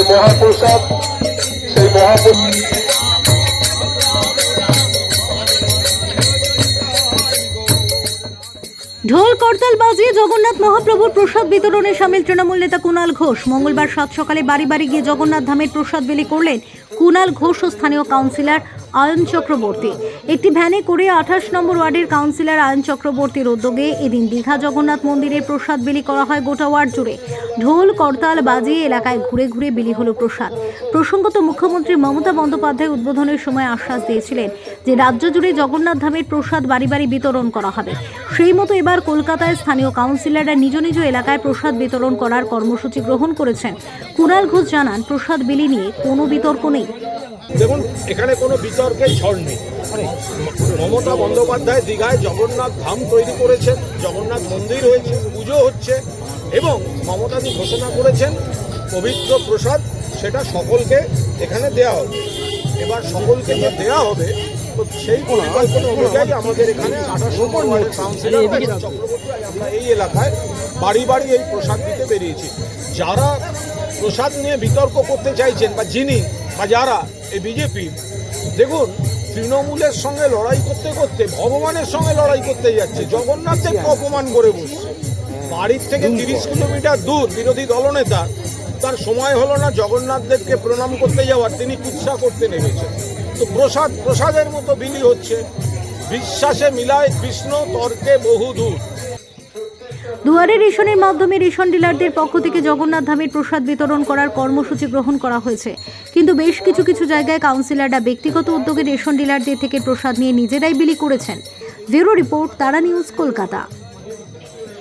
যে মহাপ্রসাদ, সেই মহাপ্রসাদ ঢোল, করতাল বাজিয়ে জগন্নাথ মহাপ্রভুর প্রসাদ বিতরণে সামিল তৃণমূল নেতা কুণাল ঘোষ। মঙ্গলবার সাত সকালে বাড়ি বাড়ি গিয়ে জগন্নাথ ধামের প্রসাদ বিলি করলেন কুণাল ঘোষ ও স্থানীয় কাউন্সিলর আয়ন চক্রবর্তী। একটি ভ্যানে করে আঠাশ নম্বর ওয়ার্ডের কাউন্সিলর আয়ন চক্রবর্তীর উদ্যোগে এদিন দীঘা জগন্নাথ মন্দিরের প্রসাদ বিলি করা হয় গোটা ওয়ার্ড জুড়ে। ঢোল, করতাল বাজিয়ে এলাকায় ঘুরে ঘুরে বিলি হলো প্রসাদ। প্রসঙ্গত মুখ্যমন্ত্রী মমতা বন্দ্যোপাধ্যায় উদ্বোধনের সময় আশ্বাস দিয়েছিলেন যে রাজ্য জুড়ে জগন্নাথ ধামের প্রসাদ বাড়ি বাড়ি বিতরণ করা হবে। সেই মতো এবার কলকাতায় স্থানীয় কাউন্সিলররা নিজ নিজ এলাকায় প্রসাদ বিতরণ করার কর্মসূচি গ্রহণ করেছেন। কুণাল ঘোষ জানান, প্রসাদ বিলি নিয়ে কোনো বিতর্ক নেই। দেখুন এখানে কোনো বিতর্কের ঝড় নেই। মমতা বন্দ্যোপাধ্যায় দীঘায় জগন্নাথ ধাম তৈরি করেছেন জগন্নাথ মন্দির হয়েছে পুজো হচ্ছে এবং মমতাদি ঘোষণা করেছেন পবিত্র প্রসাদ সেটা সকলকে এখানে দেয়া হবে। এবার সকলকে যে দেয়া হবে তো সেই পরিকল্পনা অনুযায়ী আমাদের এখানে আঠাশ চক্রবর্তী আমরা এই এলাকায় বাড়ি বাড়ি এই প্রসাদ দিতে বেরিয়েছি। যারা প্রসাদ নিয়ে বিতর্ক করতে চাইছেন বা যিনি বা যারা এই বিজেপি। দেখুন তৃণমূলের সঙ্গে লড়াই করতে করতে ভগবানের সঙ্গে লড়াই করতে যাচ্ছে জগন্নাথদেরকে অপমান করে বসছে। বাড়ির থেকে তিরিশ কিলোমিটার দূর বিরোধী দলনেতা তার সময় হলো না জগন্নাথদেরকে প্রণাম করতে যাওয়ার তিনি কুৎসা করতে নেমেছেন। তো প্রসাদ প্রসাদের মতো বিলি হচ্ছে। বিশ্বাসে মিলায় কৃষ্ণ তর্কে বহু দূর দুয়ারে রেশনের মাধ্যমে রেশন ডিলারদের পক্ষ থেকে জগন্নাথ ধামের প্রসাদ বিতরণ করার কর্মসূচি গ্রহণ করা হয়েছে। কিন্তু বেশ কিছু কিছু জায়গায় কাউন্সিলররা ব্যক্তিগত উদ্যোগে রেশন ডিলারদের থেকে প্রসাদ নিয়ে নিজেরাই বিলি করেছেন। Bureau report Tara news Kolkata.